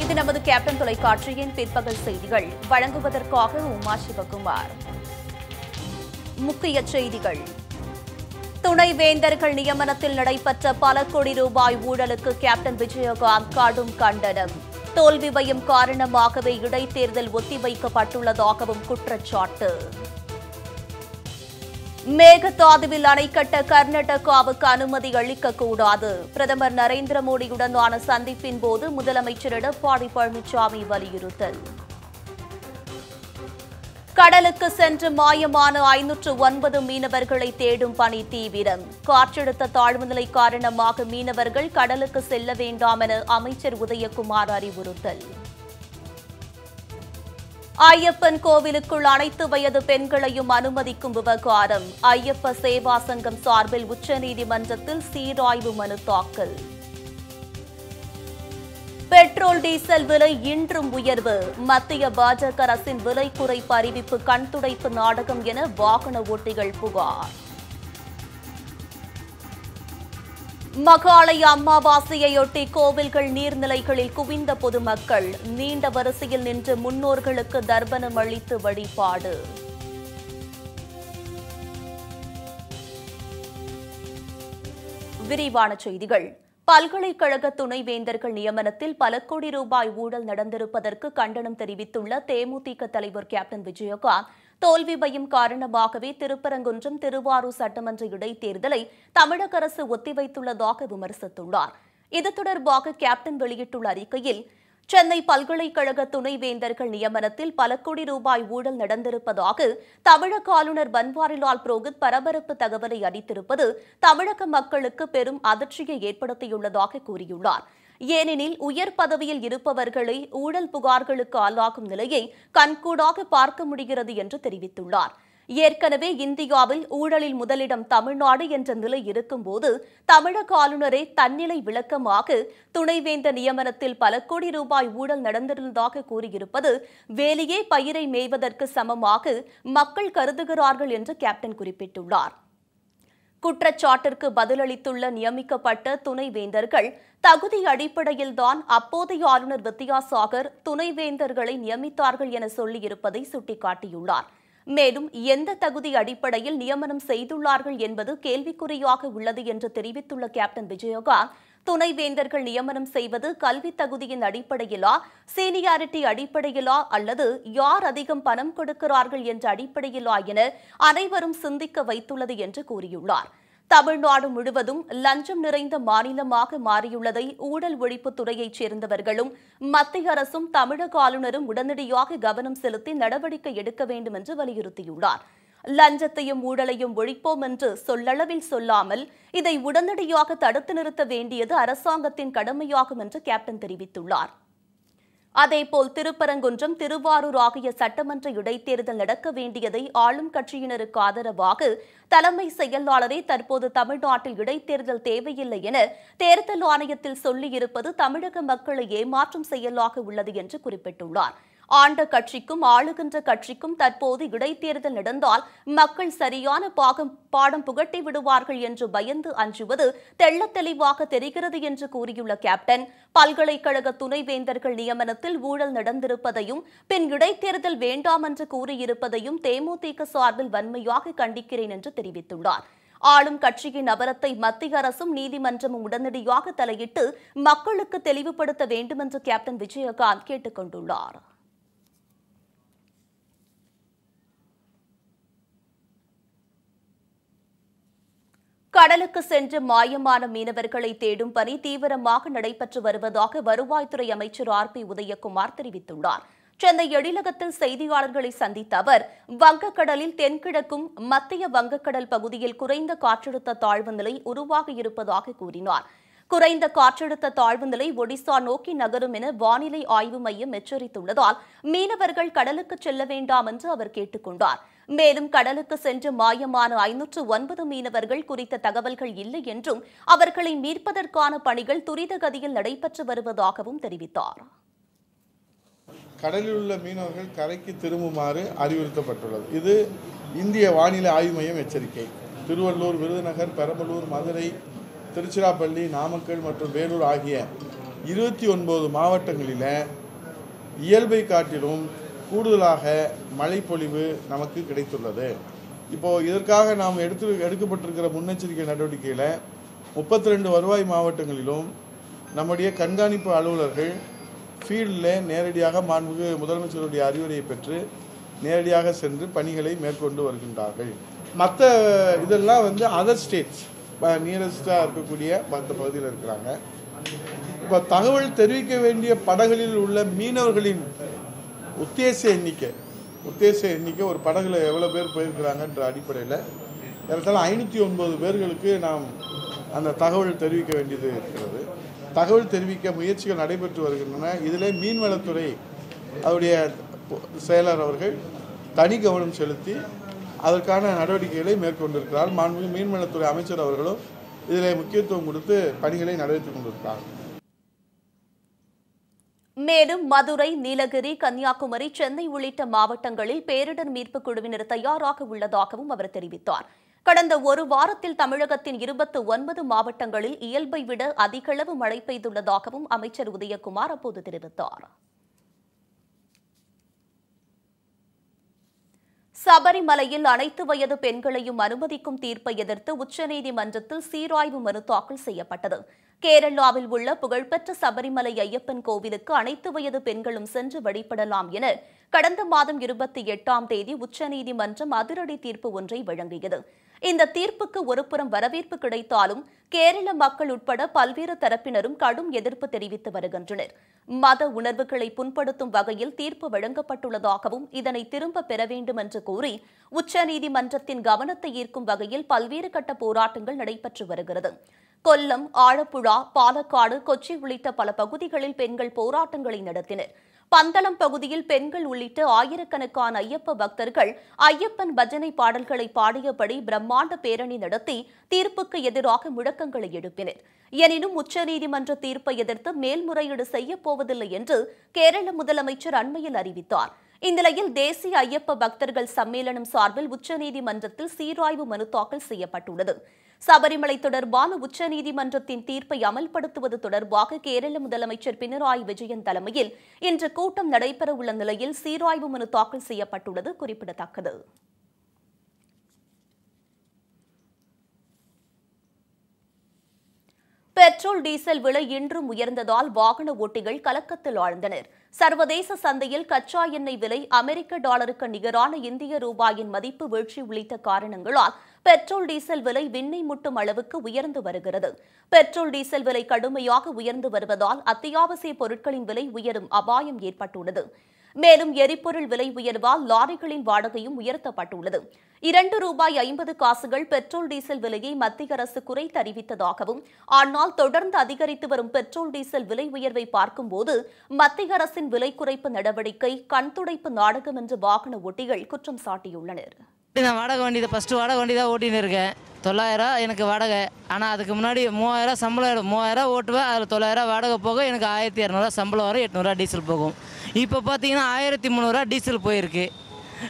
இது நமது கேப்டன் தொலைக்காட்சியின் பிற்பகல் செய்திகள். வழங்குவதற்காக உமா சிவகுமார். முக்கிய செய்திகள். துணைவேந்தர்கள் நியமனத்தில் நடைபெற்ற பல கோடி ரூபாய் ஊழலுக்கு கேப்டன் விஜயகாந்த் கடும் கண்டனம். தோல்வி பயம் காரணமாகவே இடைத்தேர்தல் ஒத்திவைக்கப்பட்டுள்ளதாகவும் குற்றச்சாட்டு. மேகதாதுவில் அணை கட்ட கர்நாடகாவுக்கு அனுமதி அளிக்கக்கூடாது. பிரதமர் நரேந்திர மோடியுடனான சந்திப்பின் போது முதலமைச்சர் எடப்பாடி பழனிசாமி வலியுறுத்தல். கடலுக்கு சென்று மாயமான ஐநூற்று ஒன்பது மீனவர்களை தேடும் பணி தீவிரம். காற்றழுத்த தாழ்வுநிலை காரணமாக மீனவர்கள் கடலுக்கு செல்ல வேண்டாம் என அமைச்சர் உதயகுமார் அறிவுறுத்தல். ஐயப்பன் கோவிலுக்குள் அனைத்து வயது பெண்களையும் அனுமதிக்கும் விவகாரம். ஐயப்ப சேவா சங்கம் சார்பில் உச்சநீதிமன்றத்தில் சீராய்வு மனு தாக்கல். பெட்ரோல் டீசல் விலை இன்றும் உயர்வு. மத்திய பாஜக அரசின் விலை குறைப்பு அறிவிப்பு கண்துடைப்பு நாடகம் என வாகன ஓட்டிகள் புகார். மகாலய அமாவாசையொட்டி கோவில்கள் நீர்நிலைகளில் குவிந்த பொதுமக்கள் நீண்ட வரிசையில் நின்று முன்னோர்களுக்கு தர்ப்பணம் அளித்து வழிபாடு. விரிவான செய்திகள். பல்கலைக்கழக துணைவேந்தர்கள் நியமனத்தில் பல கோடி ரூபாய் ஊழல் நடந்திருப்பதற்கு கண்டனம் தெரிவித்துள்ள தேமுதிக தலைவர் கேப்டன் விஜயகாந்த் தோல்வி பயம் காரணமாகவே திருப்பரங்குன்றம் திருவாரூர் சட்டமன்ற இடைத்தேர்தலை தமிழக அரசு ஒத்திவைத்துள்ளதாக விமர்சித்துள்ளார். இது தொடர்பாக கேப்டன் வெளியிட்டுள்ள அறிக்கையில் சென்னை பல்கலைக்கழக துணைவேந்தர்கள் நியமனத்தில் பல கோடி ரூபாய் ஊழல் நடந்திருப்பதாக தமிழக ஆளுநர் பன்வாரிலால் புரோஹித் பரபரப்பு தகவலை அளித்திருப்பது தமிழக மக்களுக்கு பெரும் அதிர்ச்சியை ஏற்படுத்தியுள்ளதாக கூறியுள்ளார். ஏனெனில் உயர் பதவியில் இருப்பவர்களை ஊழல் புகார்களுக்கு ஆளாகும் நிலையை கண்கூடாக பார்க்க முடிகிறது என்று தெரிவித்துள்ளார். ஏற்கனவே இந்தியாவில் ஊழலில் முதலிடம் தமிழ்நாடு என்ற நிலை இருக்கும்போது தமிழக ஆளுநரே தன்னிலை விளக்கமாக துணைவேந்த நியமனத்தில் பல கோடி ரூபாய் ஊழல் நடந்திருந்ததாக கூறியிருப்பது வேலையே பயிரை மேய்வதற்கு சமமாக மக்கள் கருதுகிறார்கள் என்று கேப்டன் குறிப்பிட்டுள்ளார். குற்றச்சாட்டிற்கு பதிலளித்துள்ள நியமிக்கப்பட்ட துணைவேந்தர்கள் தகுதி அடிப்படையில்தான் அப்போதைய ஆளுநர் வித்யாசாகர் துணைவேந்தர்களை நியமித்தார்கள் என சொல்லியிருப்பதை சுட்டிக்காட்டியுள்ளார். மேலும் எந்த தகுதி அடிப்படையில் நியமனம் செய்துள்ளார்கள் என்பது கேள்விக்குறியாக உள்ளது என்று தெரிவித்துள்ள கேப்டன் விஜயகாந்த் துணைவேந்தர்கள் நியமனம் செய்வது கல்வி தகுதியின் அடிப்படையிலா சீனியாரிட்டி அடிப்படையிலா அல்லது யார் அதிகம் பணம் கொடுக்கிறார்கள் என்ற அடிப்படையிலா என அனைவரும் சிந்திக்க வைத்துள்ளது என்று கூறியுள்ளார். தமிழ்நாடு முழுவதும் லஞ்சம் நிறைந்த மாநிலமாக மாறியுள்ளதை ஊழல் ஒழிப்புத் துறையைச் சேர்ந்தவர்களும் மத்திய அரசும் தமிழக ஆளுநரும் உடனடியாக கவனம் செலுத்தி நடவடிக்கை எடுக்க வேண்டும் என்று வலியுறுத்தியுள்ளார். லஞ்சத்தையும் ஊழலையும் ஒழிப்போம் என்று சொல்லளவில் சொல்லாமல் இதை உடனடியாக தடுத்து நிறுத்த வேண்டியது அரசாங்கத்தின் கடமையாகும் என்று கேப்டன் தெரிவித்துள்ளார். அதேபோல் திருப்பரங்குன்றம் திருவாரூர் ஆகிய சட்டமன்ற இடைத்தேர்தல் நடக்க வேண்டியதை ஆளும் கட்சியினருக்கு ஆதரவாக தலைமை செயலாளரே தற்போது தமிழ்நாட்டில் இடைத்தேர்தல் தேவையில்லை என தேர்தல் ஆணையத்தில் சொல்லியிருப்பது தமிழக மக்களை ஏமாற்றும் செயலாக உள்ளது என்று குறிப்பிட்டுள்ளார். ஆண்ட கட்சிக்கும் ஆளுகின்ற கட்சிக்கும் தற்போது இடைத்தேர்தல் நடந்தால் மக்கள் சரியான பாகம் பாடம் புகட்டி விடுவார்கள் என்று பயந்து அஞ்சுவது தெள்ள தெளிவாக தெரிகிறது என்று கூறியுள்ள கேப்டன். பல்கலைக்கழக துணைவேந்தர்கள் நியமனத்தில் ஊழல் நடந்திருப்பதையும் பின் இடைத்தேர்தல் வேண்டாம் என்று கூறியிருப்பதையும் தேமுதிக சார்பில் வன்மையாக கண்டிக்கிறேன் என்று தெரிவித்துள்ளார். ஆளும் கட்சியின் அபரத்தை மத்திய அரசும் நீதிமன்றமும் உடனடியாக தலையிட்டு மக்களுக்கு தெளிவுபடுத்த வேண்டும் என்று கேப்டன் விஜயகாந்த் கேட்டுக் கொண்டுள்ளார் கடலுக்கு சென்று மாயமான மீனவர்களை தேடும் பணி தீவிரமாக நடைபெற்று வருவதாக வருவாய்த்துறை அமைச்சர் ஆர் பி உதயகுமார் தெரிவித்துள்ளார். சென்னை எழிலகத்தில் செய்தியாளர்களை சந்தித்த அவர் வங்கக்கடலில் தென்கிழக்கும் மத்திய வங்கக்கடல் பகுதியில் குறைந்த காற்றழுத்த தாழ்வு நிலை உருவாக இருப்பதாக கூறினார். குறைந்த காற்றழுத்த தாழ்வு நிலை ஒடிசா நோக்கி நகரும் என வானிலை ஆய்வு மையம் எச்சரித்துள்ளதால் மீனவர்கள் கடலுக்கு செல்ல வேண்டாம் என்று அவர் கேட்டுக் கொண்டார் மேலும் கடலுக்கு சென்று மாயமான ஐநூற்று ஒன்பது மீனவர்கள் குறித்த தகவல்கள் இல்லை என்றும் அவர்களை மீட்பதற்கான பணிகள் துரித கதியில் நடைபெற்று வருவதாகவும் தெரிவித்தார். கடலில் உள்ள மீனவர்கள் கரைக்கு திரும்புமாறு அறிவுறுத்தப்பட்டுள்ளது. இது இந்திய வானிலை ஆய்வு மையம் எச்சரிக்கை. திருவள்ளூர் விருதுநகர் பெரம்பலூர் மதுரை திருச்சிராப்பள்ளி நாமக்கல் மற்றும் வேலூர் ஆகிய இருபத்தி ஒன்பது மாவட்டங்களில் இயல்பை காட்டிலும் கூடுதலாக மழைப்பொழிவு நமக்கு கிடைத்துள்ளது. இப்போது இதற்காக நாம் எடுத்து எடுக்கப்பட்டிருக்கிற முன்னெச்சரிக்கை நடவடிக்கையில் முப்பத்தி ரெண்டு வருவாய் மாவட்டங்களிலும் நம்முடைய கண்காணிப்பு அலுவலர்கள் ஃபீல்டில் நேரடியாக மாண்புமிகு முதலமைச்சருடைய அறிவுரையை பெற்று நேரடியாக சென்று பணிகளை மேற்கொண்டு வருகின்றார்கள். மற்ற இதெல்லாம் வந்து அதர் ஸ்டேட்ஸ் நியரஸ்டாக இருக்கக்கூடிய மற்ற பகுதியில் இருக்கிறாங்க. இப்போ தகவல் தெரிவிக்க வேண்டிய படகுகளில் உள்ள மீனவர்களின் உத்தேச எண்ணிக்கை. உத்தேச எண்ணிக்கை ஒரு படகுல எவ்வளோ பேர் போயிருக்கிறாங்கன்ற அடிப்படையில் ஏறத்தாழ ஐநூற்றி ஒன்பது பேர்களுக்கு நாம் அந்த தகவல் தெரிவிக்க வேண்டியது இருக்கிறது. தகவல் தெரிவிக்க முயற்சிகள் நடைபெற்று வருகின்றன. இதில் மீன்வளத்துறை அவருடைய செயலர் அவர்கள் தனி கவனம் செலுத்தி அதற்கான நடவடிக்கைகளை மேற்கொண்டிருக்கிறார். மாண்புமிகு மீன்வளத்துறை அமைச்சர் அவர்களும் இதில் முக்கியத்துவம் கொடுத்து பணிகளை நடத்தி கொண்டிருக்கிறார். மேலும் மதுரை நீலகிரி கன்னியாகுமரி சென்னை உள்ளிட்ட மாவட்டங்களில் பேரிடர் மீட்புக் குழுவினர் தயாராக உள்ளதாகவும் அவர் தெரிவித்தார். கடந்த ஒரு வாரத்தில் தமிழகத்தின் இருபத்து ஒன்பது மாவட்டங்களில் இயல்பை விட அதிகளவு மழை பெய்துள்ளதாகவும் அமைச்சர் உதயகுமார் அப்போது தெரிவித்தார். சபரிமலையில் அனைத்து வயது பெண்களையும் அனுமதிக்கும் தீர்ப்பை எதிர்த்து உச்சநீதிமன்றத்தில் சீராய்வு மனு தாக்கல் செய்யப்பட்டது. கேரளாவில் உள்ள புகழ்பெற்ற சபரிமலை ஐயப்பன் கோவிலுக்கு அனைத்து வயது பெண்களும் சென்று வழிபடலாம் என கடந்த மாதம் இருபத்தி எட்டாம் தேதி உச்சநீதிமன்றம் அதிரடி தீர்ப்பு ஒன்றை வழங்கியது. இந்த தீர்ப்புக்கு ஒருபுறம் வரவேற்பு கிடைத்தாலும் கேரள மக்கள் உட்பட பல்வேறு தரப்பினரும் கடும் எதிர்ப்பு தெரிவித்து வருகின்றனர். மத உணர்வுகளை புண்படுத்தும் வகையில் தீர்ப்பு வழங்கப்பட்டுள்ளதாகவும் இதனை திரும்ப பெற வேண்டும் என்று கூறி உச்சநீதிமன்றத்தின் கவனத்தை ஈர்க்கும் வகையில் பல்வேறு கட்ட போராட்டங்கள் நடைபெற்று வருகிறது. கொல்லம் ஆழப்புழா பாலக்காடு கொச்சி உள்ளிட்ட பல பகுதிகளில் பெண்கள் போராட்டங்களை நடத்தினர். பந்தளம் பகுதியில் பெண்கள் உள்ளிட்ட ஆயிரக்கணக்கான ஐயப்ப பக்தர்கள் ஐயப்பன் பஜனை பாடல்களை பாடியபடி பிரம்மாண்ட பேரணி நடத்தி தீர்ப்புக்கு எதிராக முழக்கங்களை எழுப்பினர். எனினும் உச்சநீதிமன்ற தீர்ப்பை எதிர்த்து மேல்முறையீடு செய்யப்போவதில்லை என்று கேரள முதலமைச்சர் அண்மையில் அறிவித்தார். இந்நிலையில் தேசிய ஐயப்ப பக்தர்கள் சம்மேளனம் சார்பில் உச்சநீதிமன்றத்தில் சீராய்வு மனு தாக்கல் செய்யப்பட்டுள்ளது. சபரிமலை தொடர்பான உச்சநீதிமன்றத்தின் தீர்ப்பை அமல்படுத்துவது தொடர்பாக கேரள முதலமைச்சர் பினராயி விஜயன் தலைமையில் இன்று கூட்டம் நடைபெறவுள்ள நிலையில் சீராய்வு மனு தாக்கல் செய்யப்பட்டுள்ளது குறிப்பிடத்தக்கது. பெட்ரோல் டீசல் விலை இன்றும் உயர்ந்ததால் வாகன ஓட்டிகள் கலக்கத்தில் ஆழ்ந்தனர். சர்வதேச சந்தையில் கச்சா எண்ணெய் விலை அமெரிக்க டாலருக்கு நிகரான இந்திய ரூபாயின் மதிப்பு வீழ்ச்சி உள்ளிட்ட காரணங்களால் பெட்ரோல் டீசல் விலை விண்ணை முட்டும் அளவுக்கு உயர்ந்து வருகிறது. பெட்ரோல் டீசல் விலை கடுமையாக உயர்ந்து வருவதால் அத்தியாவசிய பொருட்களின் விலை உயரும் அபாயம் ஏற்பட்டுள்ளது. மேலும் எரிபொருள் விலை உயர்வால் லாரிகளின் வாடகையும் உயர்த்தப்பட்டுள்ளது. இரண்டு ரூபாய் ஐம்பது காசுகள் பெட்ரோல் டீசல் விலையை மத்திய அரசு குறைத்து அறிவித்ததாகவும் ஆனால் தொடர்ந்து அதிகரித்து வரும் பெட்ரோல் டீசல் விலை உயர்வை பார்க்கும்போது மத்திய அரசின் விலை குறைப்பு நடவடிக்கை கண்துடைப்பு நாடகம் என்று வாகன ஓட்டிகள் குற்றம் சாட்டியுள்ளனர். நான் வாடகை வண்டி தான் ஃபஸ்ட்டு வாடகை வண்டி தான் ஓட்டின்னு இருக்கேன். தொள்ளாயிரம் எனக்கு வாடகை. ஆனால் அதுக்கு முன்னாடி மூவாயிரம் சம்பளம் மூவாயிரம் ஓட்டுவேன். அதில் தொள்ளாயிரம் வாடகை போக எனக்கு ஆயிரத்தி இரநூறுவா சம்பளம் வரும் எட்நூறுவா டீசல் போகும். இப்போ பார்த்தீங்கன்னா ஆயிரத்தி முந்நூறுரூவா டீசல் போயிருக்கு.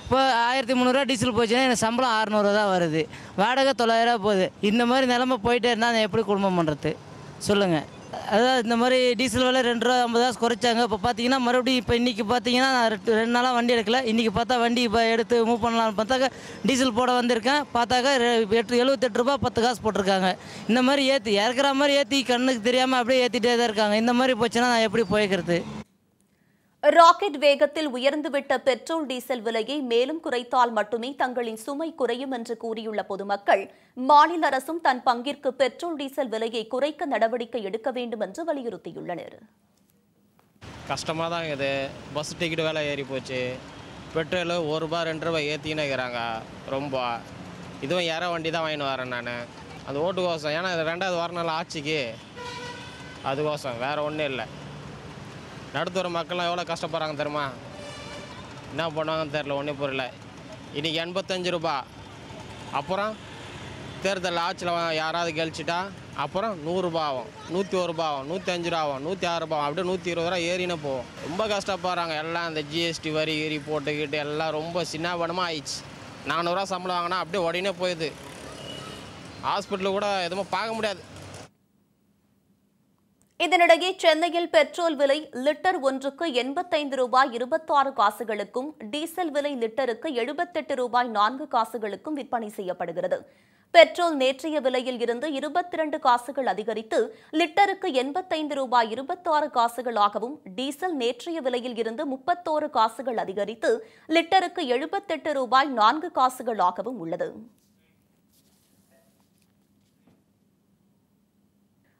இப்போ ஆயிரத்தி முந்நூறுரூவா டீசல் போச்சுன்னா எனக்கு சம்பளம் அறநூறுவா தான் வருது. வாடகை தொள்ளாயிரரூவா போகுது. இந்த மாதிரி நிலமை போயிட்டே இருந்தால் நான் எப்படி குடும்பம் பண்ணுறது சொல்லுங்கள் அதாவது இந்த மாதிரி டீசல் விலை ரெண்டு ரூபா ஐம்பது காசு குறைச்சாங்க. இப்போ பார்த்தீங்கன்னா மறுபடியும் இப்போ இன்றைக்கி பார்த்தீங்கன்னா நான் ரெண்டு ரெண்டு நாளாக வண்டி எடுக்கல. இன்றைக்கி பார்த்தா வண்டி இப்போ எடுத்து மூவ் பண்ணலாம்னு பார்த்தாக்கா டீசல் போட வந்திருக்கேன். பார்த்தாக்கா ரெ- எட்டு எழுபத்தெட்டு ரூபா பத்து காசு போட்டிருக்காங்க. இந்த மாதிரி ஏற்றி இறக்குற மாதிரி ஏற்றி கண்ணுக்கு தெரியாமல் அப்படியே ஏற்றிட்டே தான் இருக்காங்க. இந்த மாதிரி போச்சுன்னா நான் எப்படி போய்க்கிறது? ராக்கெட் வேகத்தில் உயர்ந்துவிட்ட பெட்ரோல் டீசல் விலையை மேலும் குறைத்தால் மட்டுமே தங்களின் சுமை குறையும் என்று கூறியுள்ள பொதுமக்கள் மாநில அரசும் தன் பங்கிற்கு பெட்ரோல் டீசல் விலையை குறைக்க நடவடிக்கை எடுக்க வேண்டும் என்று வலியுறுத்தியுள்ளனர். கஷ்டமாக தான் இது பஸ் டிக்கெட் விலை ஏறி போச்சு. பெட்ரோலு ஒரு ரூபா ரெண்டு ரூபாய் ஏற்றின்னு இருக்கிறாங்க. ரொம்ப. இதுவும் ஏற வண்டி தான் வாங்கின்னு வரேன் நான். அந்த ஓட்டுக்கோசம். ஏன்னா இது ரெண்டாவது வரனால ஆட்சிக்கு. அதுக்கோசம். வேறு ஒன்றும் இல்லை. நடுத்தர மக்கள்லாம் எவ்வளோ கஷ்டப்படுறாங்க தெரியுமா? என்ன பண்ணுவாங்கன்னு தெரில ஒன்றும் புரியல. இன்றைக்கி எண்பத்தஞ்சு ரூபா. அப்புறம் தேர்தல் ஆட்சியில் யாராவது கழிச்சிட்டா அப்புறம் நூறுரூபா ஆகும். நூற்றி ஒரு ரூபா ஆகும் நூற்றி அஞ்சு ரூபா ஆகும் நூற்றி ஆறு ரூபா ஆகும். அப்படியே நூற்றி இருபது ரூபா ஏறினே போகும். ரொம்ப கஷ்டப்படுறாங்க. எல்லாம் அந்த ஜிஎஸ்டி வரி ஏறி போட்டுக்கிட்டு எல்லாம் ரொம்ப சின்னாபனமாக ஆயிடுச்சு. நானூறுரூவா சம்பளம் வாங்கினா அப்படியே உடனே போயிடுது. ஹாஸ்பிட்டலில் கூட எதுவும் பார்க்க முடியாது. இதனிடையே சென்னையில் பெட்ரோல் விலை லிட்டர் ஒன்றுக்கு எண்பத்தைந்து ரூபாய் இருபத்தாறு காசுகளுக்கும் டீசல் விலை லிட்டருக்கு எழுபத்தெட்டு ரூபாய் நான்கு காசுகளுக்கும் விற்பனை செய்யப்படுகிறது. பெட்ரோல் நேற்றைய விலையில் இருந்து இருபத்தி இரண்டு காசுகள் அதிகரித்து லிட்டருக்கு எண்பத்தைந்து ரூபாய் இருபத்தாறு காசுகளாகவும் டீசல் நேற்றைய விலையில் இருந்து முப்பத்தோரு காசுகள் அதிகரித்து லிட்டருக்கு எழுபத்தெட்டு ரூபாய் நான்கு காசுகளாகவும் உள்ளது.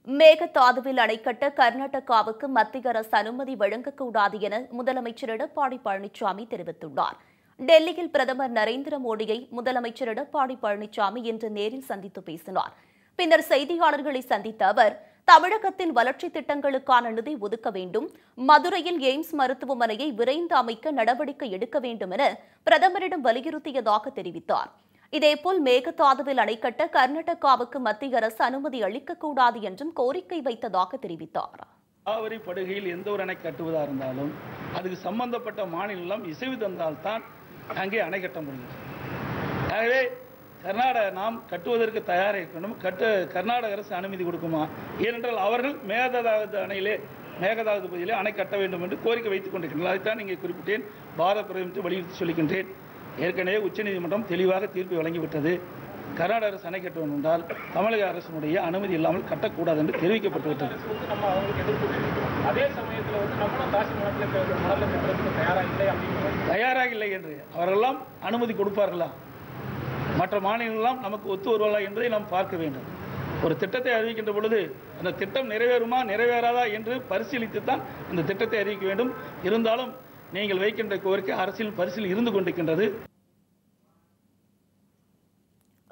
மேகதாதுவில் அணைக்கட்ட கர்நாடகாவுக்கு மத்திய அரசு அனுமதி வழங்கக்கூடாது என முதலமைச்சர் எடப்பாடி பழனிசாமி தெரிவித்துள்ளார். டெல்லியில் பிரதமர் நரேந்திர மோடியை முதலமைச்சர் எடப்பாடி பழனிசாமி இன்று நேரில் சந்தித்து பேசினார். பின்னர் செய்தியாளர்களை சந்தித்த அவர் தமிழகத்தின் வளர்ச்சி திட்டங்களுக்கான நிதி ஒதுக்க வேண்டும் மதுரையில் எய்ம்ஸ் மருத்துவமனையை விரைந்து அமைக்க நடவடிக்கை எடுக்க வேண்டும் என பிரதமரிடம் வலியுறுத்தியதாக தெரிவித்தார். இதேபோல் மேகதாதுவில் அணை கட்ட கர்நாடகாவுக்கு மத்திய அரசு அனுமதி அளிக்கக்கூடாது என்றும் கோரிக்கை வைத்ததாக தெரிவித்தார். காவிரி படுகையில் எந்த ஒரு அணை கட்டுவதாக இருந்தாலும் அதுக்கு சம்பந்தப்பட்ட மாநிலம் இசைவு தந்தால்தான் அங்கே அணை கட்ட முடியும். ஆகவே கர்நாடக நாம் கட்டுவதற்கு தயாராக இருக்கணும். கட்டு கர்நாடக அரசு அனுமதி கொடுக்குமா? ஏனென்றால் அவர்கள் மேகதாது அணையிலே மேகதாது பகுதியிலே அணை கட்ட வேண்டும் என்று கோரிக்கை வைத்துக் கொண்டிருக்கின்றனர். அதைத்தான் இங்கே குறிப்பிட்டேன். பாரத பிரதமத்தை வலியுறுத்தி சொல்லுகின்றேன் ஏற்கனவே உச்சநீதிமன்றம் தெளிவாக தீர்ப்பு வழங்கிவிட்டது. கர்நாடக அரசு அணை கட்ட வேண்டும் என்றால் தமிழக அரசினுடைய அனுமதி இல்லாமல் கட்டக்கூடாது என்று தெரிவிக்கப்பட்டு விட்டது தயாராக இல்லை என்று அவரெல்லாம் அனுமதி கொடுப்பார்களா? மற்ற மாநிலங்களெல்லாம் நமக்கு ஒத்து வருவார்களா என்பதை நாம் பார்க்க வேண்டும். ஒரு திட்டத்தை அறிவிக்கின்ற பொழுது அந்த திட்டம் நிறைவேறுமா நிறைவேறாதா என்று பரிசீலித்து தான் அந்த திட்டத்தை அறிவிக்க வேண்டும். இருந்தாலும் நீங்கள் வைக்கின்ற கோரிக்கை அரசியல் பரிசில் இருந்து கொண்டிருக்கின்றது.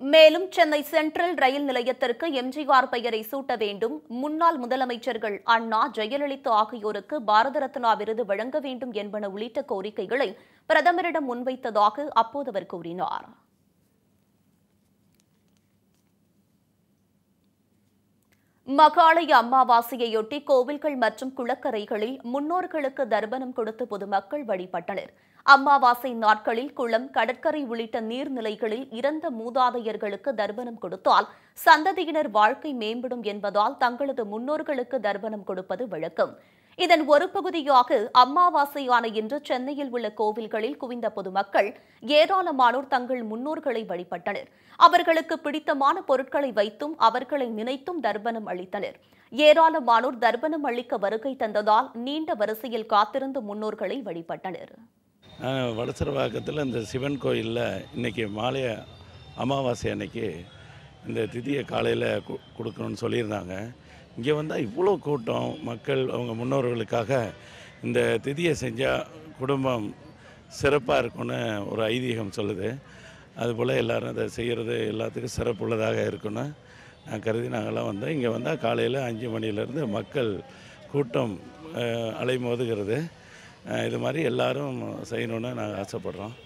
மேலும் சென்னை சென்ட்ரல் ரயில் நிலையத்திற்கு எம்ஜிஆர் பெயரை சூட்ட வேண்டும். முன்னாள் முதலமைச்சர்கள் அண்ணா ஜெயலலிதா ஆகியோருக்கு பாரத ரத்னா விருது வழங்க வேண்டும் என்பன உள்ளிட்ட கோரிக்கைகளை பிரதமரிடம் முன்வைத்ததாக அப்போது அவர் கூறினார். மகாலய அமாவாசையொட்டி கோவில்கள் மற்றும் குளக்கரைகளில் முன்னோர்களுக்கு தர்ப்பணம் கொடுத்து பொதுமக்கள் வழிபட்டனர். அமாவாசை நாட்களில் குளம் கடற்கரை உள்ளிட்ட நீர்நிலைகளில் இறந்த மூதாதையர்களுக்கு தர்ப்பணம் கொடுத்தால் சந்ததியினர் வாழ்க்கை மேம்படும் என்பதால் தங்களது முன்னோர்களுக்கு தர்ப்பணம் கொடுப்பது வழக்கம். இதன் ஒரு பகுதியாக அம்மாவாசையான இன்று சென்னையில் உள்ள கோவில்களில் குவிந்த பொதுமக்கள் ஏராளமானோர் தங்கள் முன்னோர்களை வழிபட்டனர். அவர்களுக்கு பிடித்தமான பொருட்களை வைத்தும் அவர்களை நினைத்தும் தர்ப்பணம் அளித்தனர். ஏராளமானோர் தர்ப்பணம் அளிக்க வருகை தந்ததால் நீண்ட வரிசையில் காத்திருந்த முன்னோர்களை வழிபட்டனர். வடசரவாக்கத்தில் இந்த சிவன் கோயிலில் இன்றைக்கி மாலை அமாவாசை அன்னைக்கு இந்த திதியை காலையில் கொடுக்கணும்னு சொல்லியிருந்தாங்க. இங்கே வந்தால் இவ்வளோ கூட்டம் மக்கள் அவங்க முன்னோர்களுக்காக இந்த திதியை செஞ்சால் குடும்பம் சிறப்பாக இருக்கும்னு ஒரு ஐதீகம் சொல்லுது. அதுபோல் எல்லாரும் அதை செய்கிறது எல்லாத்துக்கும் சிறப்புள்ளதாக இருக்குன்னு நான் கருதி நாங்கள்லாம் வந்தோம். இங்கே வந்தால் காலையில் அஞ்சு மணிலேருந்து மக்கள் கூட்டம் அலைமோதுகிறது. இது மாதிரி எல்லோரும் செய்யணுன்னு நாங்கள் ஆசைப்படுறோம்.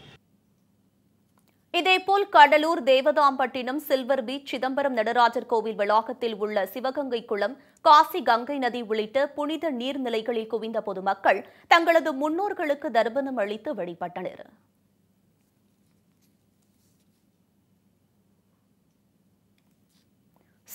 இதேபோல் கடலூர் தேவதாம்பட்டினம் சில்வர் பீச் சிதம்பரம் நடராஜர் கோவில் வளாகத்தில் உள்ள சிவகங்கை குளம் காசி கங்கை நதி உள்ளிட்ட புனித நீர்நிலைகளில் குவிந்த பொதுமக்கள் தங்களது முன்னோர்களுக்கு தர்ப்பணம் அளித்து வழிபட்டனர்.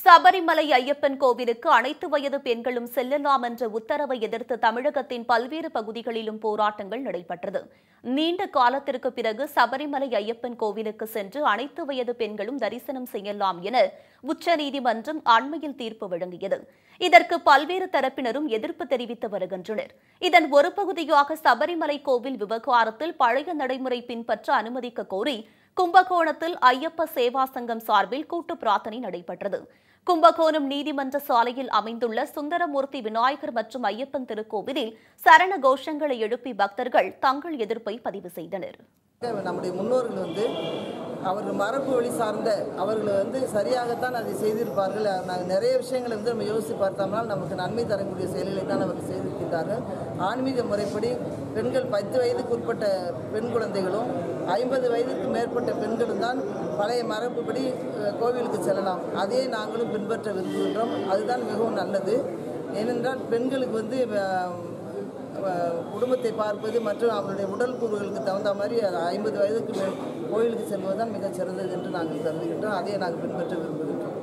சபரிமலை ஐயப்பன் கோவிலுக்கு அனைத்து வயது பெண்களும் செல்லலாம் என்ற உத்தரவை எதிர்த்து தமிழகத்தின் பல்வேறு பகுதிகளிலும் போராட்டங்கள் நடைபெற்றது. நீண்ட காலத்திற்கு பிறகு சபரிமலை ஐயப்பன் கோவிலுக்கு சென்று அனைத்து வயது பெண்களும் தரிசனம் செய்யலாம் என உச்சநீதிமன்றம் அண்மையில் தீர்ப்பு வழங்கியது. இதற்கு பல்வேறு தரப்பினரும் எதிர்ப்பு தெரிவித்து வருகின்றனர். இதன் ஒரு பகுதியாக சபரிமலை கோவில் விவகாரத்தில் பழைய நடைமுறை பின்பற்ற அனுமதிக்க கோரி கும்பகோணத்தில் ஐயப்ப சேவா சங்கம் சார்பில் கூட்டு பிரார்த்தனை நடைபெற்றது. கும்பகோணம் நீதிமன்ற சாலையில் அமைந்துள்ள சுந்தரமூர்த்தி விநாயகர் மற்றும் ஐயப்பன் திருக்கோவிலில் சரண கோஷங்களை எழுப்பி பக்தர்கள் தங்கள் எதிர்ப்பை பதிவு செய்தனர். நம்முடைய முன்னோர்கள் வந்து அவர்கள் மரபு வழி சார்ந்த அவர்கள் வந்து சரியாகத்தான் அதை செய்திருப்பார்கள். நாங்கள் நிறைய விஷயங்களை வந்து நம்ம யோசித்து பார்த்தோம்னால் நமக்கு நன்மை தரக்கூடிய செயல்களை தான் அவர்கள் செய்திருக்கின்றார்கள் ஆன்மீக முறைப்படி பெண்கள் பத்து வயதுக்கு உட்பட்ட பெண் குழந்தைகளும் ஐம்பது வயதுக்கு மேற்பட்ட பெண்களும் தான் பழைய மரபுப்படி கோவிலுக்கு செல்லலாம். அதே நாங்களும் பின்பற்ற விரும்புகின்றோம். அதுதான் மிகவும் நல்லது. ஏனென்றால் பெண்களுக்கு வந்து குடும்பத்தை பார்ப்பது மற்றும் அவருடைய உடல் கூறுகளுக்கு தகுந்த மாதிரி ஐம்பது வயதுக்கு மேல் கோயிலுக்கு செல்வதுதான் மிகச் சிறந்தது என்று நாங்கள் கருதுகின்றோம். அதையே நாங்கள் பின்பற்ற விரும்புகின்றோம்.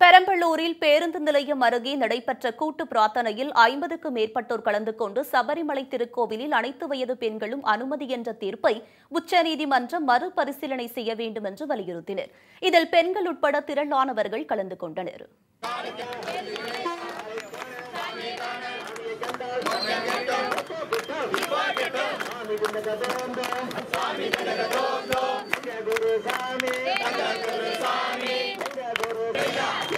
பெரம்பலூரில் பேருந்து நிலையம் அருகே நடைபெற்ற கூட்டு பிரார்த்தனையில் ஐம்பதுக்கும் மேற்பட்டோர் கலந்து கொண்டு சபரிமலை திருக்கோவிலில் அனைத்து வயது பெண்களும் அனுமதி என்ற தீர்ப்பை உச்சநீதிமன்றம் மறுபரிசீலனை செய்ய வேண்டும் என்று வலியுறுத்தினர். இதில் பெண்கள் உட்பட திரளானவர்கள் கலந்து கொண்டனர். சாமி குண்டகதோம் சாமி குண்டகதோம் குண்டகுரு சாமி குண்டகுரு சாமி குண்டகுரு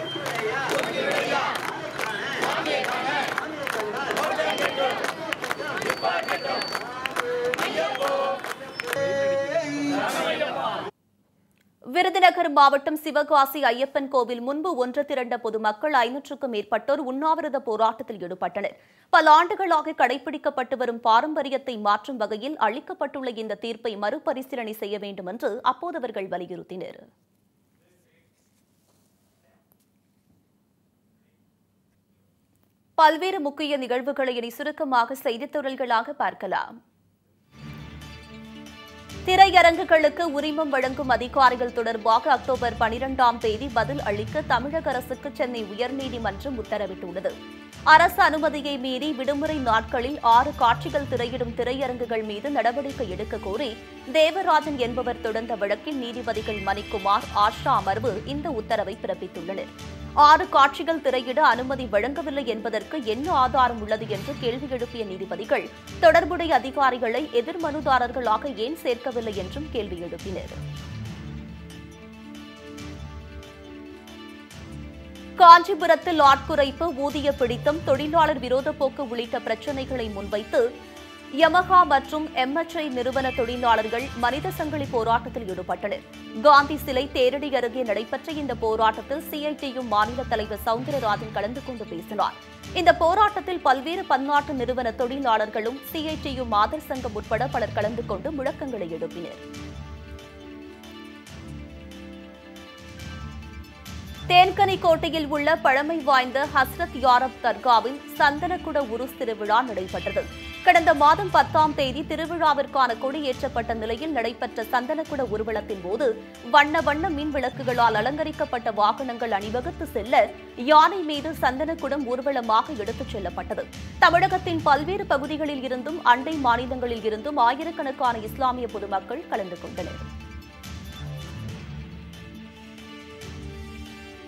விருதுநகர் மாவட்டம் சிவகாசி ஐயப்பன் கோவில் முன்பு ஒன்று திரண்ட பொதுமக்கள் ஐநூற்றுக்கும் மேற்பட்டோர் உண்ணாவிரத போராட்டத்தில் ஈடுபட்டனர். பல ஆண்டுகளாக கடைபிடிக்கப்பட்டு வரும் பாரம்பரியத்தை மாற்றும் வகையில் அளிக்கப்பட்டுள்ள இந்த தீர்ப்பை மறுபரிசீலனை செய்ய வேண்டும் என்று அப்போது அவர்கள் வலியுறுத்தினர். பல்வேறு முக்கிய நிகழ்வுகளை இனி சுருக்கமாக செய்தித் துறல்களாக பார்க்கலாம். திரையரங்குகளுக்கு உரிமம் வழங்கும் அதிகாரிகள் தொடர்பாக அக்டோபர் பனிரெண்டாம் தேதி பதில் அளிக்க தமிழக அரசுக்கு சென்னை உயர்நீதிமன்றம் உத்தரவிட்டுள்ளது. அரசு அனுமதியை மீறி விடுமுறை நாட்களில் ஆறு காட்சிகள் திரையிடும் திரையரங்குகள் மீது நடவடிக்கை எடுக்க கோரி தேவராஜன் என்பவர் தொடர்ந்த வழக்கில் நீதிபதிகள் மணிக்குமார் ஆஷா அமர்வு இந்த உத்தரவை பிறப்பித்துள்ளனர். ஆறு காட்சிகள் திரையிட அனுமதி வழங்கவில்லை என்பதற்கு என்ன ஆதாரம் உள்ளது என்று கேள்வி எழுப்பிய நீதிபதிகள் தொடர்புடைய அதிகாரிகளை எதிர் மனுதாரர்களாக ஏன் சேர்க்கவில்லை என்றும் கேள்வி எழுப்பினர். காஞ்சிபுரத்தில் ஆட்குறைப்பு ஊதிய பிடித்தம் தொழிலாளர் விரோத போக்கு உள்ளிட்ட பிரச்சினைகளை முன்வைத்து யமஹா மற்றும் எம்எச்ஐ நிறுவன தொழிலாளர்கள் மனித சங்கிலி போராட்டத்தில் ஈடுபட்டனர். காந்தி சிலை தேரடி அருகே நடைபெற்ற இந்த போராட்டத்தில் சிஐடியும் மாநில தலைவர் சவுந்தரராஜன் கலந்து கொண்டு பேசினார். இந்த போராட்டத்தில் பல்வேறு பன்னாட்டு நிறுவன தொழிலாளர்களும் சிஐடியும் மாதர் சங்கம் உட்பட பலர் கலந்து கொண்டு முழக்கங்களை எழுப்பினர். தேன்கனிக்கோட்டையில் உள்ள பழமை வாய்ந்த ஹஸ்ரத் யாரப் தர்காவில் சந்தனக்குட உருஸ் திருவிழா நடைபெற்றது. கடந்த மாதம் பத்தாம் தேதி திருவிழாவிற்கான கொடியேற்றப்பட்ட நிலையில் நடைபெற்ற சந்தனக்குட ஊர்வலத்தின் போது வண்ண வண்ண மின் விளக்குகளால் அலங்கரிக்கப்பட்ட வாகனங்கள் அணிவகுத்து செல்ல யானை மீது சந்தனக்குடம் ஊர்வலமாக எடுத்துச் செல்லப்பட்டது. தமிழகத்தின் பல்வேறு பகுதிகளில் இருந்தும் அண்டை மாநிலங்களில் இருந்தும் ஆயிரக்கணக்கான இஸ்லாமிய பொதுமக்கள் கலந்து கொண்டனர்.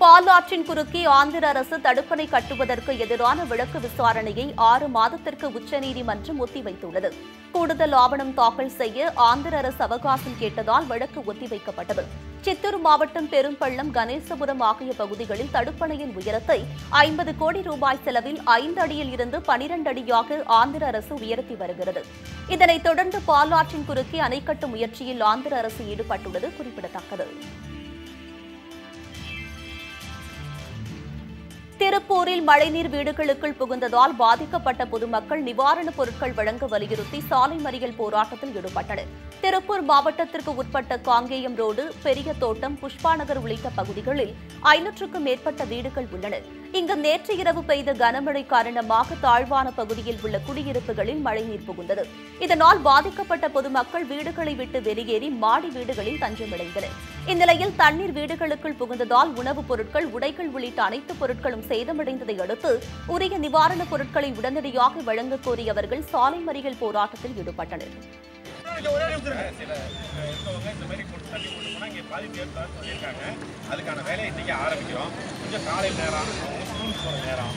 பாலாற்றின் குறுக்கே ஆந்திர அரசு தடுப்பணை கட்டுவதற்கு எதிரான வழக்கு விசாரணையை ஆறு மாதத்திற்கு உச்சநீதிமன்றம் ஒத்திவைத்துள்ளது. கூடுதல் ஆவணம் தாக்கல் செய்ய ஆந்திர அரசு அவகாசம் கேட்டதால் வழக்கு ஒத்திவைக்கப்பட்டது. சித்தூர் மாவட்டம் பெரும்பள்ளம் கணேசபுரம் ஆகிய பகுதிகளில் தடுப்பணையின் உயரத்தை ஐம்பது கோடி ரூபாய் செலவில் ஐந்து அடியில் இருந்து பனிரண்டு அடியாக ஆந்திர அரசு உயர்த்தி வருகிறது. இதனைத் தொடர்ந்து பாலாற்றின் குறுக்கே அணை கட்டும் முயற்சியில் ஆந்திர அரசு ஈடுபட்டுள்ளது குறிப்பிடத்தக்கது. திருப்பூரில் மழைநீர் வீடுகளுக்குள் புகுந்ததால் பாதிக்கப்பட்ட பொதுமக்கள் நிவாரணப் பொருட்கள் வழங்க வலியுறுத்தி சாலை மறியல் போராட்டத்தில் ஈடுபட்டனர். திருப்பூர் மாவட்டத்திற்கு உட்பட்ட காங்கேயம் ரோடு பெரிய தோட்டம் புஷ்பா நகர் உள்ளிட்ட பகுதிகளில் ஐநூற்றுக்கும் மேற்பட்ட வீடுகள் உள்ளன. இங்கு நேற்று இரவு பெய்த கனமழை காரணமாக தாழ்வான பகுதியில் உள்ள குடியிருப்புகளில் மழைநீர் புகுந்தது. இதனால் பாதிக்கப்பட்ட பொதுமக்கள் வீடுகளை விட்டு வெளியேறி மாடி வீடுகளில் தஞ்சமடைந்தனர். இந்நிலையில் தண்ணீர் வீடுகளுக்குள் புகுந்ததால் உணவுப் பொருட்கள் உடைகள் உள்ளிட்ட அனைத்து பொருட்களும் சேதமடைந்ததை அடுத்து உரிய நிவாரணப் பொருட்களை உடனடியாக வழங்கக் கோரி அவர்கள் சாலை மறியல் போராட்டத்தில் ஈடுபட்டனர். அதுக்கான வேலையை இன்னைக்கு ஆரம்பிக்கிறோம். கொஞ்சம் காலை நேரம் போகிற நேரம்.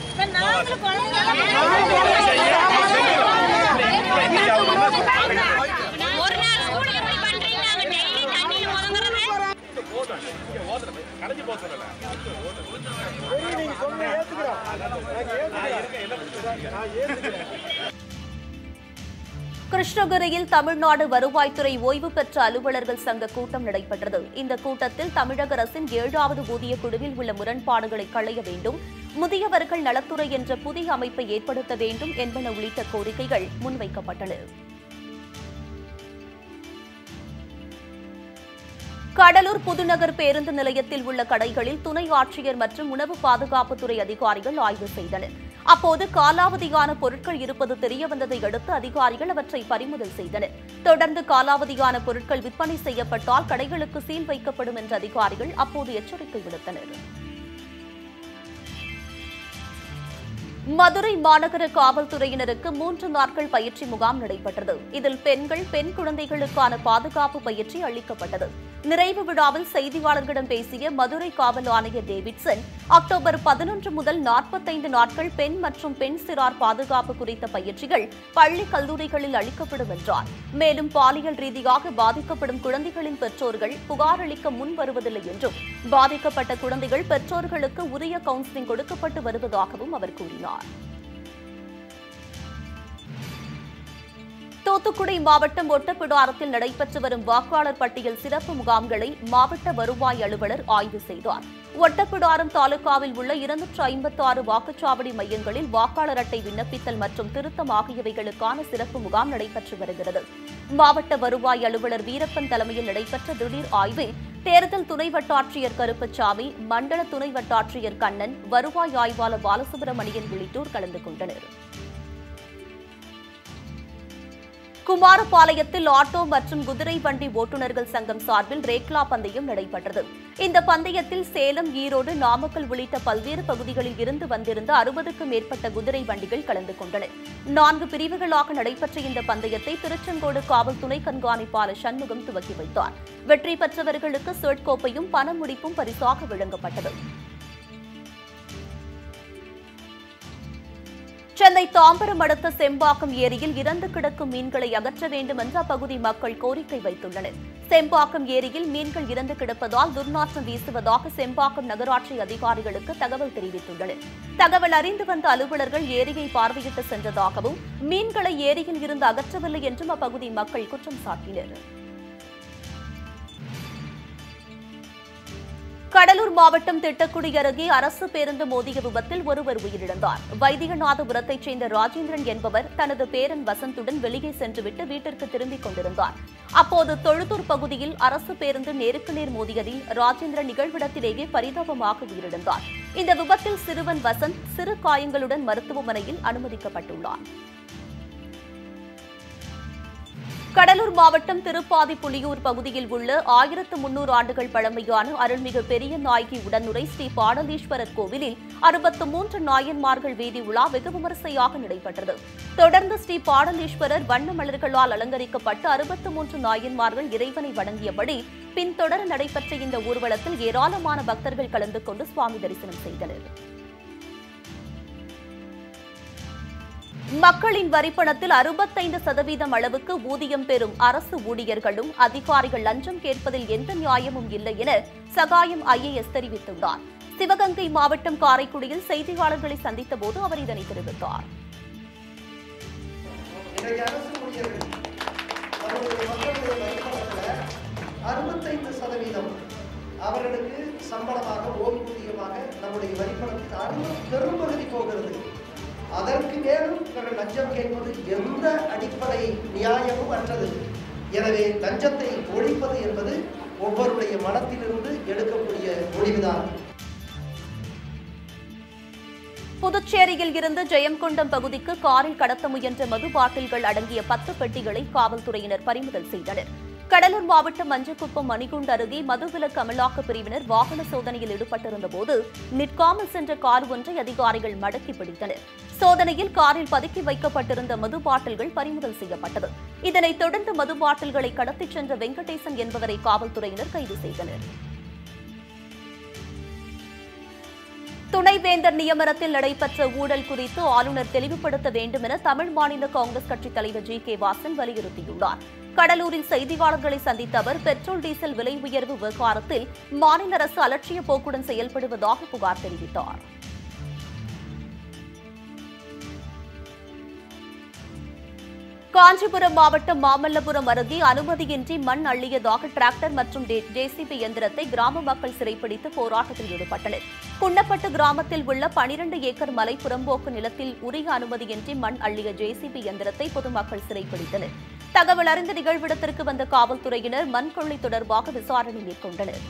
ஒரு நாள் ஸ்கூலுக்கு எப்படி பண்றீங்க? நாங்க டெய்லி தண்ணியில ஒதுங்குறது கடைஞ்சி போக சொல்லலை கிருஷ்ணகிரியில் தமிழ்நாடு வருவாய்த்துறை ஓய்வு பெற்ற அலுவலர்கள் சங்க கூட்டம் நடைபெற்றது. இந்த கூட்டத்தில் தமிழக அரசின் ஏழாவது ஊதிய குழுவில் உள்ள முரண்பாடுகளை களைய வேண்டும் முதியவர்கள் நலத்துறை என்ற புதிய அமைப்பை ஏற்படுத்த வேண்டும் என்பன உள்ளிட்ட கோரிக்கைகள் முன்வைக்கப்பட்டன. கடலூர் புதுநகர் பேருந்து நிலையத்தில் உள்ள கடைகளில் துணை ஆட்சியர் மற்றும் உணவு பாதுகாப்புத்துறை அதிகாரிகள் ஆய்வு செய்தனர். அப்போது காலாவதியான பொருட்கள் இருப்பது தெரியவந்ததை அடுத்து அதிகாரிகள் அவற்றை பறிமுதல் செய்தனர். தொடர்ந்து காலாவதியான பொருட்கள் விற்பனை செய்யப்பட்டால் கடைகளுக்கு சீல் வைக்கப்படும் என்ற அதிகாரிகள் அப்போது எச்சரிக்கை விடுத்தனர். மதுரை மாநகர காவல்துறையினருக்கு மூன்று நாட்கள் பயிற்சி முகாம் நடைபெற்றது. இதில் பெண்கள் பெண் குழந்தைகளுக்கான பாதுகாப்பு பயிற்சி அளிக்கப்பட்டது. நிறைவு விழாவில் செய்தியாளர்களிடம் பேசிய மதுரை காவல் ஆணையர் டேவிட்சன் அக்டோபர் பதினொன்று முதல் நாற்பத்தைந்து நாட்கள் பெண் மற்றும் பெண் சிறார் பாதுகாப்பு குறித்த பயிற்சிகள் பள்ளி கல்லூரிகளில் அளிக்கப்படும் என்றார். மேலும் பாலியல் ரீதியாக பாதிக்கப்படும் குழந்தைகளின் பெற்றோர்கள் புகார் அளிக்க முன் வருவதில்லை என்றும் பாதிக்கப்பட்ட குழந்தைகள் பெற்றோர்களுக்கு உரிய கவுன்சிலிங் கொடுக்கப்பட்டு வருவதாகவும் அவர் கூறினார். தூத்துக்குடி மாவட்டம் ஒட்டப்பிடாரத்தில் நடைபெற்று வரும் வாக்காளர் பட்டியல் சிறப்பு முகாம்களை மாவட்ட வருவாய் அலுவலர் ஆய்வு செய்தார். ஒட்டப்பிடாரம் தாலுகாவில் உள்ள இருநூற்று ஐம்பத்தி ஆறு வாக்குச்சாவடி மையங்களில் வாக்காளர் அட்டை விண்ணப்பித்தல் மற்றும் திருத்தம் ஆகியவைகளுக்கான சிறப்பு முகாம் நடைபெற்று வருகிறது. மாவட்ட வருவாய் அலுவலர் வீரப்பன் தலைமையில் நடைபெற்ற திடீர் ஆய்வில் தேர்தல் துணை வட்டாட்சியர் கருப்பசாமி மண்டல துணை வட்டாட்சியர் கண்ணன் வருவாய் ஆய்வாளர் பாலசுப்ரமணியன் உள்ளிட்டோர் கலந்து கொண்டனர். குமாரபாளையத்தில் ஆட்டோ மற்றும் குதிரை வண்டி ஓட்டுநர்கள் சங்கம் சார்பில் ரேக்லா பந்தயம் நடைபெற்றது. இந்த பந்தயத்தில் சேலம் ஈரோடு நாமக்கல் உள்ளிட்ட பல்வேறு பகுதிகளில் இருந்து வந்திருந்த அறுபதுக்கும் மேற்பட்ட குதிரை வண்டிகள் கலந்து கொண்டன. நான்கு பிரிவுகளாக நடைபெற்ற இந்த பந்தயத்தை திருச்செங்கோடு காவல் துணை கண்காணிப்பாளர் சண்முகம் துவக்கி வைத்தார். வெற்றி பெற்றவர்களுக்கு சர்ட் கோப்பையும் பணமுடிப்பும் பரிசாக வழங்கப்பட்டது. சென்னை தாம்பரம் அடுத்த செம்பாக்கம் ஏரியில் இறந்து கிடக்கும் மீன்களை அகற்ற வேண்டும் என்று அப்பகுதி மக்கள் கோரிக்கை வைத்துள்ளனர். செம்பாக்கம் ஏரியில் மீன்கள் இறந்து கிடப்பதால் துர்நாற்றம் வீசுவதாக செம்பாக்கம் நகராட்சி அதிகாரிகளுக்கு தகவல் தெரிவித்துள்ளனர். தகவல் அறிந்து வந்த அலுவலர்கள் ஏரியை பார்வையிட்டு சென்றதாகவும் மீன்களை ஏரியில் இருந்து அகற்றவில்லை என்றும் அப்பகுதி மக்கள் குற்றம் சாட்டினர். கடலூர் மாவட்டம் திட்டக்குடி அருகே அரசு பேருந்து மோதிய விபத்தில் ஒருவர் உயிரிழந்தார். வைத்தியநாதபுரத்தைச் சேர்ந்த ராஜேந்திரன் என்பவர் தனது பேரன் வசந்துடன் வெளியே சென்றுவிட்டு வீட்டிற்கு திரும்பிக் கொண்டிருந்தார். அப்போது தொழுத்தூர் பகுதியில் அரசு பேருந்து நேருக்கு நேர் மோதியதில் ராஜேந்திரன் நிகழ்விடத்திலேயே பரிதாபமாக உயிரிழந்தார். இந்த விபத்தில் சிறுவன் வசந்த் சிறு காயங்களுடன் மருத்துவமனையில் அனுமதிக்கப்பட்டுள்ளார். கடலூர் மாவட்டம் திருப்பாதி புலியூர் பகுதியில் உள்ள ஆயிரத்து முன்னூறு ஆண்டுகள் பழமையான அருள்மிகு பெரிய நாயகி உடனுரை ஸ்ரீ பாடலீஸ்வரர் கோவிலில் அறுபத்து மூன்று நாயன்மார்கள் வீதி உலா வெகு விமரிசையாக நடைபெற்றது. தொடர்ந்து ஸ்ரீ பாடலீஸ்வரர் வண்ண மலர்களால் அலங்கரிக்கப்பட்டு அறுபத்து மூன்று நாயன்மார்கள் இறைவனை வணங்கியபடி பின்தொடர நடைபெற்ற இந்த ஊர்வலத்தில் ஏராளமான பக்தர்கள் கலந்து கொண்டு சுவாமி தரிசனம் செய்தனர். மக்களின் வரிப்பணத்தில் அறுபத்தைந்து சதவீதம் அளவுக்கு ஊதியம் பெறும் அரசு ஊழியர்களும் அதிகாரிகள் லஞ்சம் கேட்பதில் எந்த நியாயமும் இல்லை என சகாயம் ஐஏஎஸ் தெரிவித்துள்ளார். சிவகங்கை மாவட்டம் காரைக்குடியில் செய்தியாளர்களை சந்தித்த போது அவர் இதனை தெரிவித்தார். அவர்களுக்கு சம்பளமாக ஓய்வூதியமாக நம்முடைய வரிப்பணத்தில் அறுபது பெரும்பகுதி போகிறது. அதற்கு மேலும் இவர்கள் லஞ்சம் கேட்பது எந்த அடிப்படை நியாயமும் அற்றது எனவே லஞ்சத்தை ஒழிப்பது என்பது ஒவ்வொருடைய மனத்திலிருந்து எடுக்கக்கூடிய முடிவுதான் புதுச்சேரியில் இருந்து ஜெயங்கொண்டம் பகுதிக்கு காரில் கடத்த முயன்ற மது பாட்டில்கள் அடங்கிய பத்து பெட்டிகளை காவல்துறையினர் பறிமுதல் செய்தனர். கடலூர் மாவட்டம் மஞ்சக்குப்பம் மணிகுண்ட் அருகே மதுவிலக்கு அமலாக்க பிரிவினர் வாகன சோதனையில் ஈடுபட்டிருந்தபோது நிற்காமல் சென்ற கார் ஒன்றை அதிகாரிகள் மடக்கி பிடித்தனர். சோதனையில் காரில் பதுக்கி வைக்கப்பட்டிருந்த மது பாட்டில்கள் பறிமுதல் செய்யப்பட்டது. இதனைத் தொடர்ந்து மது பாட்டில்களை கடத்திச் சென்ற வெங்கடேசன் என்பவரை காவல்துறையினர் கைது செய்தனர். துணைவேந்தர் நியமனத்தில் நடைபெற்ற ஊழல் குறித்து ஆளுநர் தெளிவுபடுத்த வேண்டும் என தமிழ் மாநில காங்கிரஸ் கட்சித் தலைவர் ஜி. கே. வாசன் வலியுறுத்தியுள்ளார். கடலூரில் செய்தியாளர்களை சந்தித்த அவர் பெட்ரோல் டீசல் விலை உயர்வு விவகாரத்தில் மாநில அரசு அலட்சிய போக்குடன் செயல்படுவதாக புகார் தெரிவித்தார். காஞ்சிபுரம் மாவட்டம் மாமல்லபுரம் அருகே அனுமதியின்றி மண் அள்ளியதாக டிராக்டர் மற்றும் ஜேசிபி இயந்திரத்தை கிராம மக்கள் சிறைப்பிடித்து போராட்டத்தில் ஈடுபட்டனர். குன்னப்பட்டு கிராமத்தில் உள்ள பனிரண்டு ஏக்கர் மலை புறம்போக்கு நிலத்தில் உரிய அனுமதியின்றி மண் அள்ளிய ஜேசிபி இயந்திரத்தை பொதுமக்கள் சிறைப்பிடித்தனர். தகவல் அறிந்த நிகழ்விடத்திற்கு வந்த காவல்துறையினர் மண் கொள்ளை தொடர்பாக விசாரணை மேற்கொண்டனர்.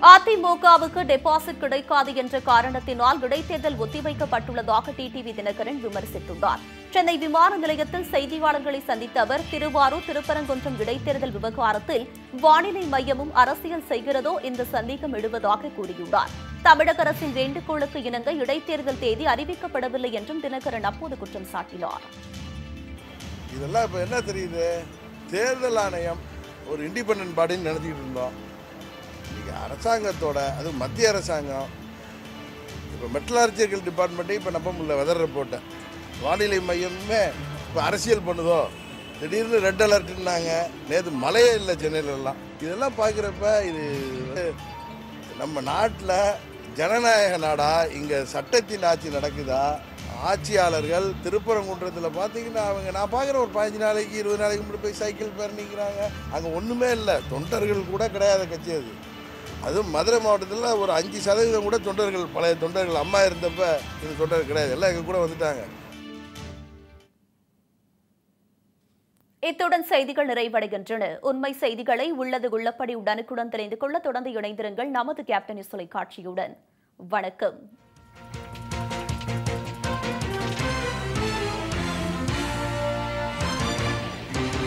அதிமுகவுக்கு டெபாசிட் கிடைக்காது என்ற காரணத்தினால் இடைத்தேர்தல் ஒத்திவைக்கப்பட்டுள்ளதாக டிடிவி தினகரன் விமர்சித்துள்ளார். சென்னை விமான நிலையத்தில் செய்தியாளர்களை சந்தித்த அவர் திருவாரூர் திருப்பரங்குன்றம் இடைத்தேர்தல் விவகாரத்தில் வானிலை மையமும் அரசியல் செய்கிறதோ இந்த சந்தேகம் எழுவதாக கூறியுள்ளார். தமிழக அரசின் வேண்டுகோளுக்கு இணங்க இடைத்தேர்தல் தேதி அறிவிக்கப்படவில்லை என்றும் தினகரன் அப்போது குற்றம் சாட்டினார். இதெல்லாம் இப்ப என்ன தெரியுது? தேர்தல் ஆணையம் ஒரு இண்டிபெண்ட் பாடின்னு நினைச்சிட்டு இருந்தோம். இன்னைக்கு அரசாங்கத்தோட அது மத்திய அரசாங்கம். இப்போ மெட்டலார்ஜிக்கல் டிபார்ட்மெண்ட்டே இப்போ நம்ப முடியல வெதர் ரிப்போர்ட்டை வானிலை மையமே இப்போ அரசியல் பண்ணுதோ? திடீர்னு ரெட் அலர்ட்னாங்க நேற்று மழையே இல்லை சென்னையிலலாம். இதெல்லாம் பார்க்குறப்ப இது நம்ம நாட்டில் ஜனநாயக நாடா? இங்கே சட்டத்தின் ஆட்சி நடக்குதா? ஆட்சியாளர்கள் திருப்பரங்குன்றத்தில் பார்த்தீங்கன்னா அவங்க நான் பார்க்குற ஒரு பதினஞ்சு நாளைக்கு இருபது நாளைக்கு முன்னாடி போய் சைக்கிள் பேரணிங்கிறாங்க அங்கே ஒன்றுமே இல்லை. தொண்டர்கள் கூட கிடையாத கட்சி அது. அதுவும் மதுரை மாவட்டத்தில் ஒரு அஞ்சு சதவீதம் கூட தொண்டர்கள் பழைய தொண்டர்கள் அம்மா இருந்தப்ப இந்த தொண்டர்கள் கிடையாது. எல்லாம் எங்கள் கூட வந்துட்டாங்க. இத்துடன் செய்திகள் நிறைவடைகின்றன. உண்மை செய்திகளை உள்ளது உள்ளபடி உடனுக்குடன் தெரிந்து கொள்ள தொடர்ந்து இணைந்திருங்கள். நமது கேப்டன் தொலைக்காட்சியுடன். வணக்கம்.